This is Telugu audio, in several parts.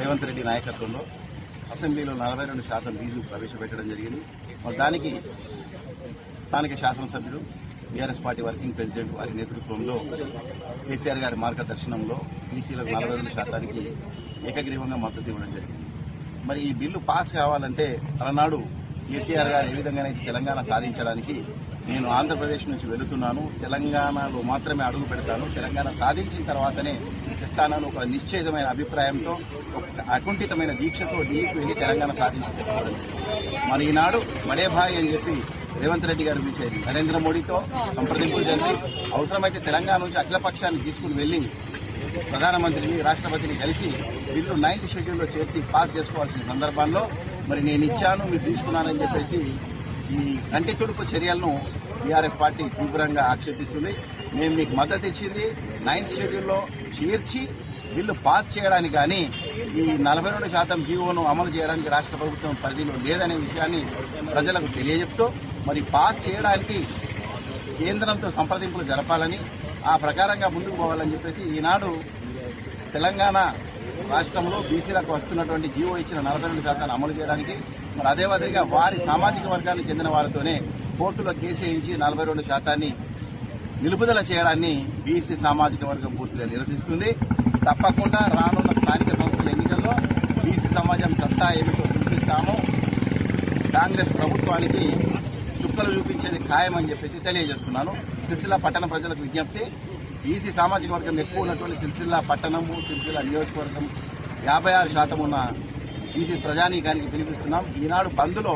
రేవంత్ రెడ్డి నాయకత్వంలో అసెంబ్లీలో నలభై రెండు శాతం బిల్లు ప్రవేశపెట్టడం జరిగింది. మరి దానికి స్థానిక శాసనసభ్యులు బీఆర్ఎస్ పార్టీ వర్కింగ్ ప్రెసిడెంట్ వారి నేతృత్వంలో కేసీఆర్ గారి మార్గదర్శనంలో బీసీలకు నలభై రెండు శాతానికి ఏకగ్రీవంగా మద్దతు ఇవ్వడం జరిగింది. మరి ఈ బిల్లు పాస్ కావాలంటే అలనాడు కేసీఆర్ గారు ఏ విధంగానైతే తెలంగాణ సాధించడానికి నేను ఆంధ్రప్రదేశ్ నుంచి వెళుతున్నాను. తెలంగాణలో మాత్రమే అడుగు పెడతాను. తెలంగాణ సాధించిన తర్వాతనే ఇస్తానని ఒక నిశ్చయితమైన అభిప్రాయంతో ఒక అకుంఠితమైన దీక్షతో ఢిల్లీకి వెళ్ళి తెలంగాణ సాధించారు మరి ఈనాడు మడేభాయ్ అని చెప్పి రేవంత్ రెడ్డి గారు పిలిచేది. నరేంద్ర మోడీతో సంప్రదింపులు జరిగి అవసరమైతే తెలంగాణ నుంచి అఖిలపక్షాన్ని తీసుకుని వెళ్ళి ప్రధానమంత్రిని రాష్ట్రపతిని కలిసి బిల్లు నైన్త్ షెడ్యూల్లో చేర్చి పాస్ చేసుకోవాల్సిన సందర్భంలో మరి నేను ఇచ్చాను మీరు తీసుకున్నానని చెప్పేసి ఈ కంటి తుడుపు చర్యలను టీఆర్ఎస్ పార్టీ తీవ్రంగా ఆక్షేపిస్తుంది. మేము మీకు మద్దతు ఇచ్చింది. నైన్త్ షెడ్యూల్లో చేర్చి బిల్లు పాస్ చేయడానికి కానీ ఈ నలభై రెండు శాతం జీవోను అమలు చేయడానికి రాష్ట్ర ప్రభుత్వం పరిధిలో లేదనే విషయాన్ని ప్రజలకు తెలియజెప్తూ మరి పాస్ చేయడానికి కేంద్రంతో సంప్రదింపులు జరపాలని ఆ ప్రకారంగా ముందుకు పోవాలని చెప్పేసి ఈనాడు తెలంగాణ రాష్ట్రంలో బీసీలకు వస్తున్నటువంటి జీవో ఇచ్చిన నలభై రెండు శాతాన్ని అమలు చేయడానికి మరి అదే మాదిరిగా వారి సామాజిక వర్గానికి చెందిన వారితోనే కోర్టులో కేసు వేయించి నలభై రెండు శాతాన్ని నిలుపుదల చేయడాన్ని బీసీ సామాజిక వర్గం పూర్తిగా నిరసిస్తుంది. తప్పకుండా రానున్న స్థానిక సంస్థల ఎన్నికల్లో బీసీ సమాజం సత్తా ఏమిటో చూపిస్తాము. కాంగ్రెస్ ప్రభుత్వానికి చుక్కలు చూపించేది ఖాయమని చెప్పేసి తెలియజేస్తున్నాను. సిరిసిల్ల పట్టణ ప్రజలకు విజ్ఞప్తి ఈసీ సామాజిక వర్గం ఎక్కువ ఉన్నటువంటి సిరిసిల్ల పట్టణము సిరిసిల్ల నియోజకవర్గం యాభై ఆరు శాతం ఉన్న ఈసీ ప్రజానీకానికి పిలిపిస్తున్నాం. ఈనాడు బంద్లో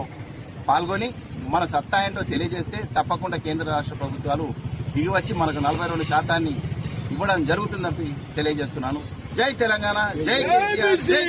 పాల్గొని మన సత్తా ఏంటో తెలియజేస్తే తప్పకుండా కేంద్ర రాష్ట్ర ప్రభుత్వాలు దిగివచ్చి మనకు నలభై రెండు శాతాన్ని ఇవ్వడం జరుగుతుందని తెలియజేస్తున్నాను. జై తెలంగాణ జై జై